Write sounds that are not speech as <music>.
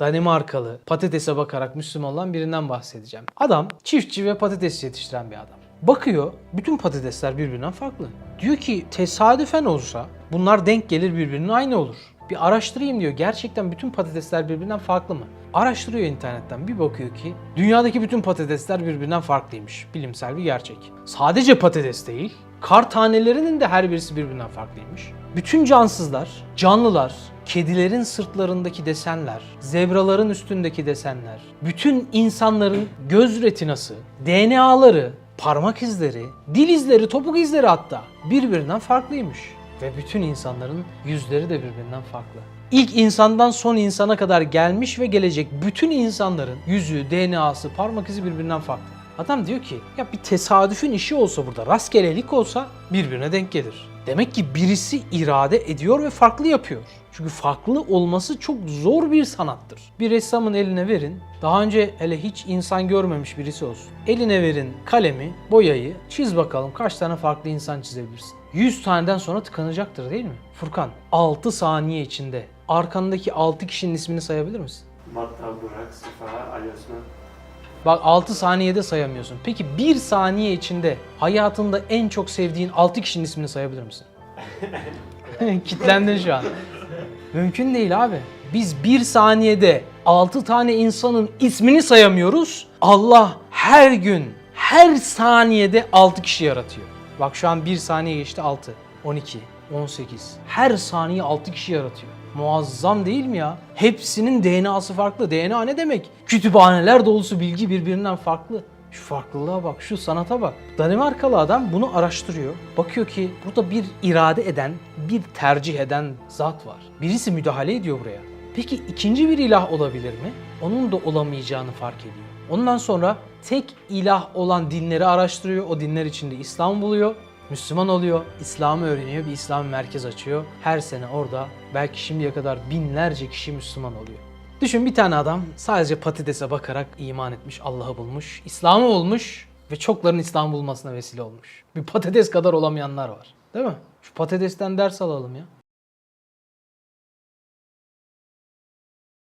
Danimarkalı patatese bakarak Müslüman olan birinden bahsedeceğim. Adam çiftçi ve patates yetiştiren bir adam. Bakıyor bütün patatesler birbirinden farklı. Diyor ki tesadüfen olsa bunlar denk gelir birbirinin aynı olur. Bir araştırayım diyor. Gerçekten bütün patatesler birbirinden farklı mı? Araştırıyor internetten. Bir bakıyor ki dünyadaki bütün patatesler birbirinden farklıymış. Bilimsel bir gerçek. Sadece patates değil, kar tanelerinin de her birisi birbirinden farklıymış. Bütün cansızlar, canlılar, kedilerin sırtlarındaki desenler, zebraların üstündeki desenler, bütün insanların göz retinası, DNA'ları, parmak izleri, dil izleri, topuk izleri hatta birbirinden farklıymış. Ve bütün insanların yüzleri de birbirinden farklı. İlk insandan son insana kadar gelmiş ve gelecek bütün insanların yüzü, DNA'sı, parmak izi birbirinden farklı. Adam diyor ki ya bir tesadüfün işi olsa burada rastgelelik olsa birbirine denk gelir. Demek ki birisi irade ediyor ve farklı yapıyor. Çünkü farklı olması çok zor bir sanattır. Bir ressamın eline verin, daha önce hele hiç insan görmemiş birisi olsun. Eline verin kalemi, boyayı, çiz bakalım kaç tane farklı insan çizebilirsin. 100 taneden sonra tıkanacaktır değil mi? Furkan, 6 saniye içinde arkandaki 6 kişinin ismini sayabilir misin? Matta, Burak, Sefa, Ali Osman. Bak 6 saniyede sayamıyorsun. Peki 1 saniye içinde hayatında en çok sevdiğin 6 kişinin ismini sayabilir misin? <laughs> Kitlendin şu an. Mümkün değil abi. Biz 1 saniyede 6 tane insanın ismini sayamıyoruz. Allah her gün, her saniyede 6 kişi yaratıyor. Bak şu an 1 saniye geçti 6, 12, 18. Her saniye 6 kişi yaratıyor. Muazzam değil mi ya? Hepsinin DNA'sı farklı. DNA ne demek? Kütüphaneler dolusu bilgi birbirinden farklı. Şu farklılığa bak, şu sanata bak. Danimarkalı adam bunu araştırıyor. Bakıyor ki burada bir irade eden, bir tercih eden zat var. Birisi müdahale ediyor buraya. Peki ikinci bir ilah olabilir mi? Onun da olamayacağını fark ediyor. Ondan sonra tek ilah olan dinleri araştırıyor. O dinler içinde İslam buluyor. Müslüman oluyor, İslam'ı öğreniyor, bir İslam merkez açıyor. Her sene orada belki şimdiye kadar binlerce kişi Müslüman oluyor. Düşün bir tane adam sadece patatese bakarak iman etmiş, Allah'ı bulmuş, İslam'ı bulmuş ve çokların İslam bulmasına vesile olmuş. Bir patates kadar olamayanlar var. Değil mi? Şu patatesten ders alalım ya.